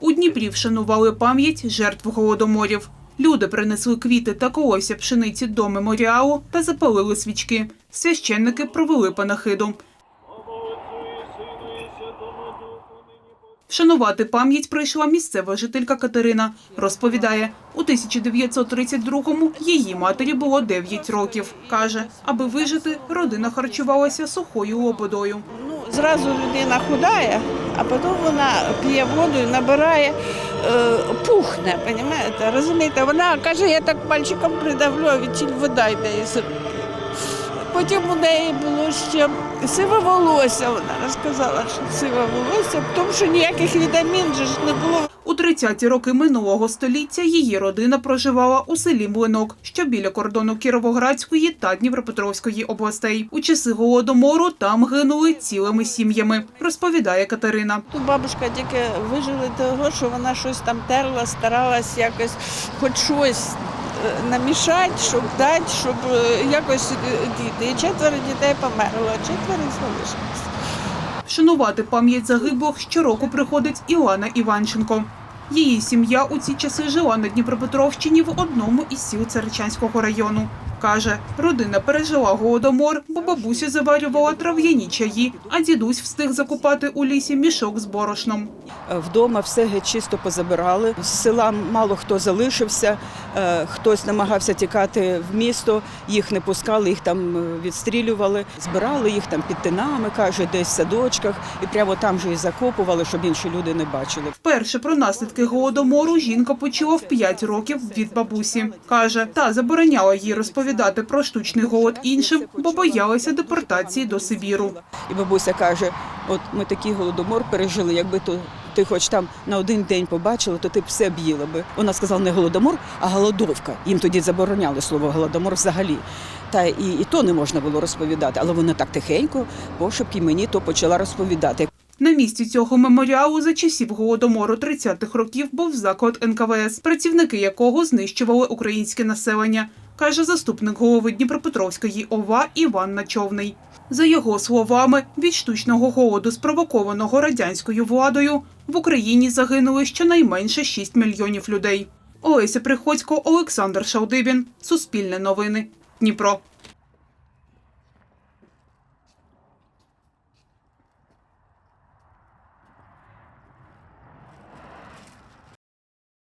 У Дніпрі вшанували пам'ять жертв голодоморів. Люди принесли квіти та колосся пшениці до меморіалу та запалили свічки. Священники провели панахиду. Вшанувати пам'ять прийшла місцева жителька Катерина. Розповідає, у 1932-му її матері було 9 років. Каже, аби вижити, родина харчувалася сухою лободою. Ну, зразу людина худає, а потім вона п'є воду і набирає, е, пухне, розумієте? Вона каже, я так пальчиком придавлю, а відтіль вода йде. Потім у неї було ще сиве волосся, вона розказала, що сиве волосся, тому що ніяких вітамін же ж не було. У 30-ті роки минулого століття її родина проживала у селі Млинок, що біля кордону Кіровоградської та Дніпропетровської областей. У часи голодомору там гинули цілими сім'ями, розповідає Катерина. Тут бабушка тільки вижили того, що вона щось там терла, старалась якось хоч щось намішати, щоб дати, щоб е, якось е, діти. І четверо дітей померло, четверо залишилось. Вшанувати пам'ять загиблих щороку приходить Ілана Іванченко. Її сім'я у ці часи жила на Дніпропетровщині в одному із сіл Царичанського району. Каже, родина пережила голодомор, бо бабуся заварювала трав'яні чаї, а дідусь встиг закупати у лісі мішок з борошном. Вдома все геть чисто позабирали. З села мало хто залишився, е, хтось намагався тікати в місто, їх не пускали, їх там е, відстрілювали. Збирали їх там під тинами, каже, десь в садочках, і прямо там же і закопували, щоб інші люди не бачили. Вперше про наслідки голодомору жінка почула в 5 років від бабусі. Каже, та забороняла їй розповідати про штучний голод іншим, бо боялася депортації до Сибіру. І бабуся каже: от ми такий голодомор пережили, якби то. Ти хоч там на один день побачила, то ти б все б їла би. Вона сказала не голодомор, а голодовка. Їм тоді забороняли слово голодомор взагалі. Та і, і то не можна було розповідати. Але вона так тихенько, пошепки мені то почала розповідати. На місці цього меморіалу за часів голодомору 30-х років був заклад НКВС, працівники якого знищували українське населення, каже заступник голови Дніпропетровської ОВА Іван Начовний. За його словами, від штучного голоду, спровокованого радянською владою, в Україні загинули щонайменше 6 мільйонів людей. Олеся Приходько, Олександр Шалдибін. Суспільне новини. Дніпро.